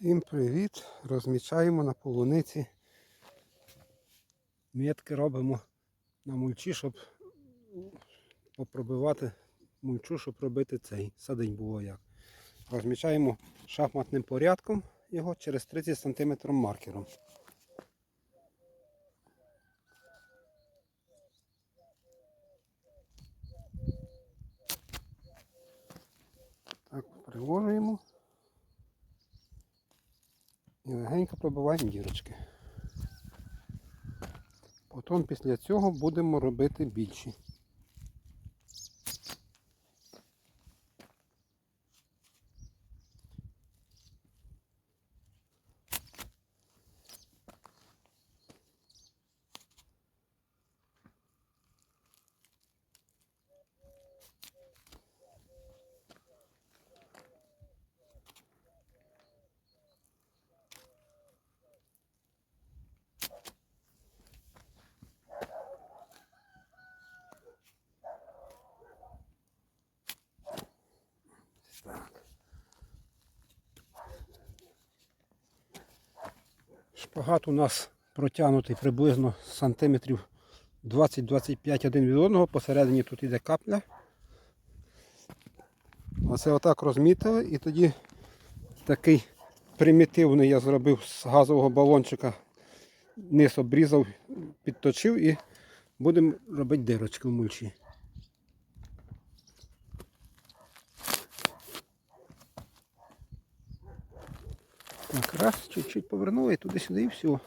Всім привіт! Розмічаємо на полуниці. Метки робимо на мульчі, щоб попробивати мульчу, щоб робити цей. Садень було як. Розмічаємо шахматним порядком його через 30 см маркером. Так, приложуємо. І легенько пробиваємо дірочки. Потім після цього будемо робити більші. Шпагат у нас протягнутий приблизно сантиметрів 20-25 один від одного. Посередині тут іде капля. Оце отак розмітили і тоді такий примітивний я зробив з газового балончика. Низ обрізав, підточив і будемо робити дирочки в мульчі. Так, раз, чуть-чуть повернули туди-сюди і все.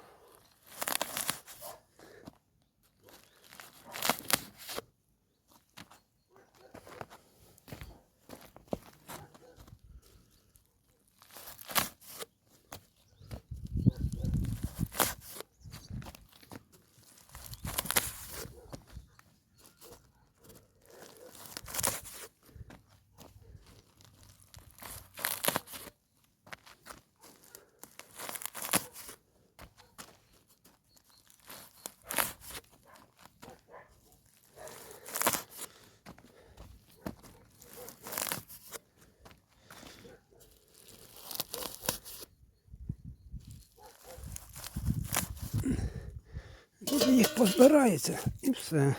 Тут їх позбирається і все.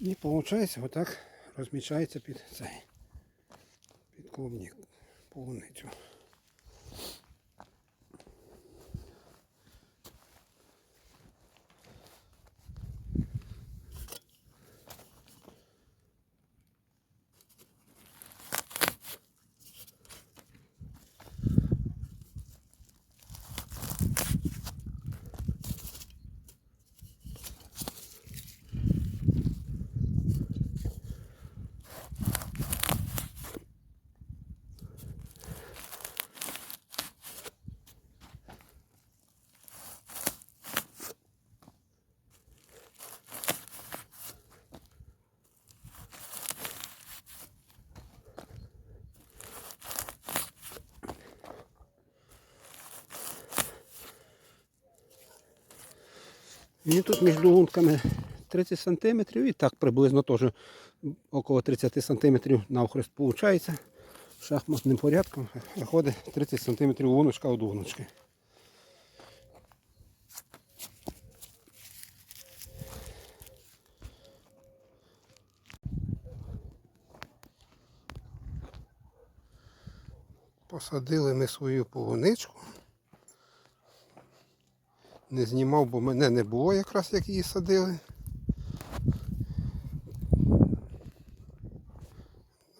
І виходить, отак розмічається під цей під клубник, полуницю. І тут між лунками 30 см і так приблизно теж около 30 см навхрест виходить. Шахматним порядком виходить 30 см луночка від луночки. Посадили ми свою полуничку. Не знімав, бо мене не було якраз як її садили.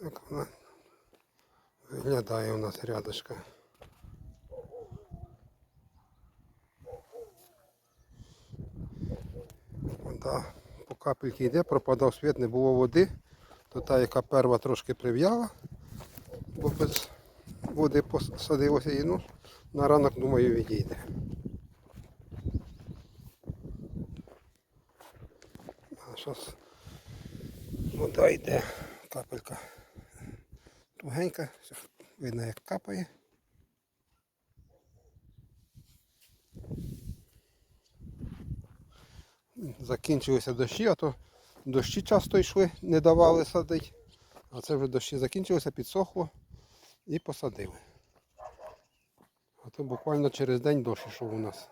Так вона виглядає у нас рядочка. Вода по капельки йде, пропадав світ, не було води, то та, яка перва трошки прив'яла, бо без води посадилося і ну, на ранок, думаю, відійде. Зараз вода йде, капелька тугенька, Видно, як капає. Закінчилися дощі, а то дощі часто йшли, не давали садити. А це вже дощі закінчилися, підсохло і посадили. А то буквально через день дощ ішов у нас.